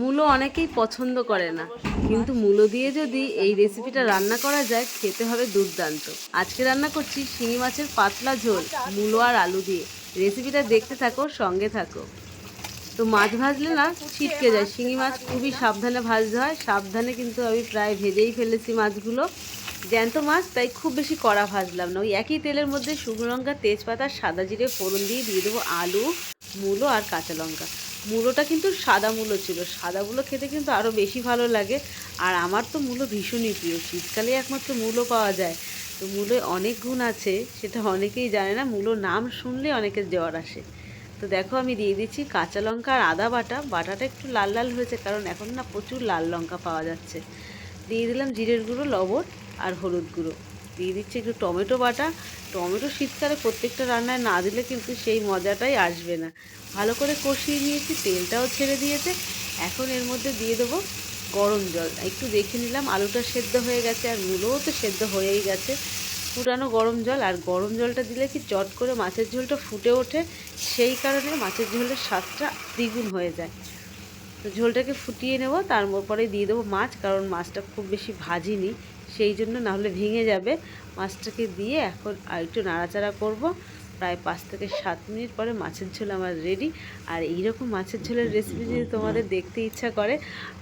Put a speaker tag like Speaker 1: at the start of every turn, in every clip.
Speaker 1: মূলো অনেকেই পছন্দ করে না। কিন্তু মূলো দিয়ে যদি এই রেসিপিটা রান্না করা যায়, খেতে হবে দুর্দান্ত। আজকে রান্না করছি শিঙি মাছের পাতলা ঝোল, মূলো আর আলু দিয়ে। রেসিপিটা দেখতে থাকো, সঙ্গে থাকো। তো মাছ ভাজলে না, ছিটকে যায়। শিঙি মাছ খুবই সাবধানে ভাজতে হয়। সাবধানে কিন্তু আমি প্রায় ভেজেই ফেলেছি মাছগুলো। জ্যান্ত মাছ, তাই খুব বেশি কড়া ভাজলাম না। ওই একই তেলের মধ্যে শুকনো লঙ্কা, তেজপাতা, সাদা জিরে, ফোড়ন দিয়ে দিয়ে দেবো আলু, মূলো আর কাঁচা লঙ্কা। মূলোটা কিন্তু সাদা মূলো ছিল। সাদা মূলো খেতে কিন্তু আরও বেশি ভালো লাগে। আর আমার তো মূলো ভীষণই প্রিয়। শীতকালে একমাত্র মূলো পাওয়া যায়। তো মূলোয় অনেক গুণ আছে, সেটা অনেকেই জানে না। মূলো নাম শুনলে অনেকের জ্বর আসে। তো দেখো আমি দিয়ে দিচ্ছি কাঁচা লঙ্কা আর আদা বাটা। বাটাটা একটু লাল লাল হয়েছে, কারণ এখন না প্রচুর লাল লঙ্কা পাওয়া যাচ্ছে। দিয়ে দিলাম জিরের গুঁড়ো, লবণ আর হলুদ গুঁড়ো। দিয়ে দিচ্ছি একটু টমেটো বাটা। টমেটো শীতকালে প্রত্যেকটা রান্নায় না দিলে কিন্তু সেই মজাটাই আসবে না। ভালো করে কষিয়ে নিয়েছি, তেলটাও ছেড়ে দিয়েছে। এখন এর মধ্যে দিয়ে দেবো গরম জল। একটু দেখে নিলাম, আলুটা সেদ্ধ হয়ে গেছে আর মূলোও তো সেদ্ধ হয়েই গেছে। ফুটানো গরম জল আর গরম জলটা দিলে কি চট করে মাছের ঝোলটা ফুটে ওঠে? সেই কারণে মাছের ঝোলের স্বাদটা দ্বিগুণ হয়ে যায়। তো ঝোলটাকে ফুটিয়ে নেব, তারপরে দিয়ে দেবো মাছ, কারণ মাছটা খুব বেশি ভাজিনি। সেই জন্য না হলে ভেঙে যাবে। মাছটাকে দিয়ে এখন আর একটু নাড়াচাড়া করব। প্রায় পাঁচ থেকে সাত মিনিট পরে মাছের ঝোল আমার রেডি আর এইরকম মাছের ঝোলের রেসিপি যদি তোমাদের দেখতে ইচ্ছা করে,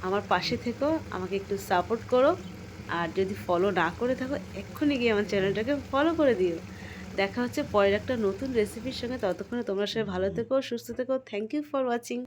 Speaker 1: আমার পাশে থেকেও আমাকে একটু সাপোর্ট করো। আর যদি ফলো না করে থাকো, এক্ষুনি গিয়ে আমার চ্যানেলটাকে ফলো করে দিও। দেখা হচ্ছে পরের একটা নতুন রেসিপির সঙ্গে। ততক্ষণে তোমরা সবাই ভালো থেকো, সুস্থ থেকো। Thank you for watching